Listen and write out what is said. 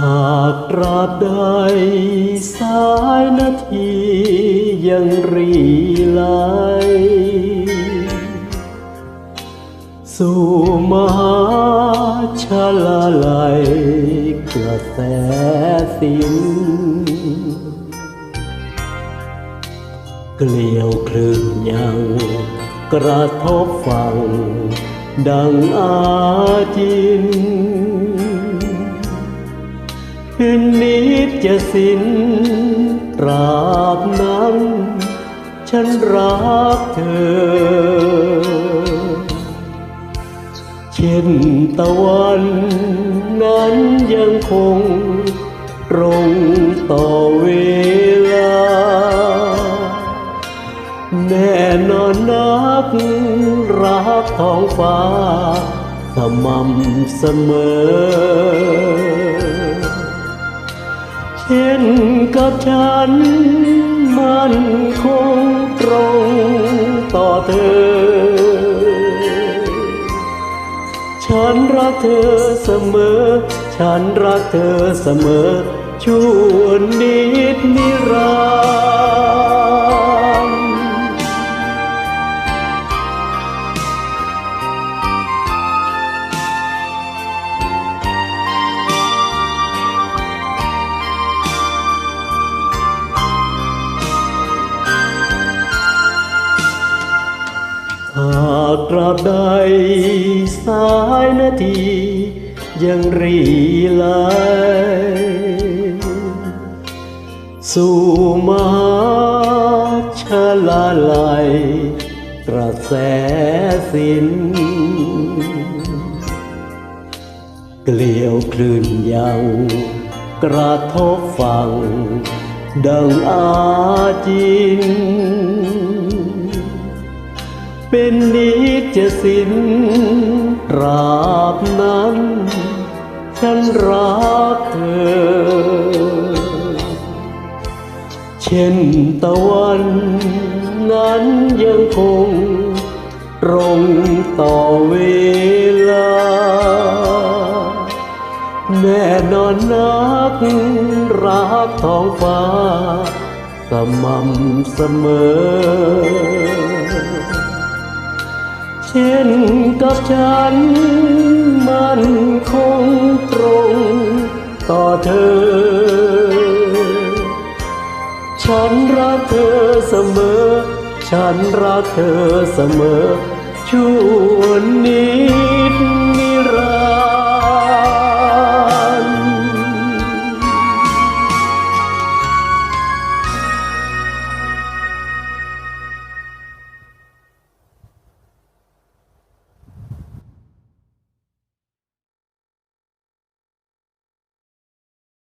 หากตราบใดสายนาทียังรีไหลสู่มหาชาลาลัยกระแสสินเกลียวคลื่นยังกระทบฟังดังอาจิน คืนนี้จะสิ้นตราบนั้น ฉันรักเธอ เช่นตะวันนั้นยังคงตรงต่อเวลา แน่นอนนักรักท้องฟ้าสม่ำเสมอ ช่นกับฉัน มันคงตรงต่อเธอ ฉันรักเธอเสมอ ฉันรักเธอเสมอ ชั่วนิดนิรันดร์ ตราบใดสายนาทียังรีไหลสู่มหาชาลาลัยกระแสสินเกลียวคลื่นยังกระทบฟังดังอาจิน เป็นนิจสินตราบนั้น ฉันรักเธอ เช่นตะวันนั้นยังคงตรงต่อเวลา แน่นอนนักรักท้องฟ้าสม่ำเสมอ เช่นกับฉันมันคงตรงต่อเธอ ฉันรักเธอเสมอ ฉันรักเธอเสมอชั่วนี้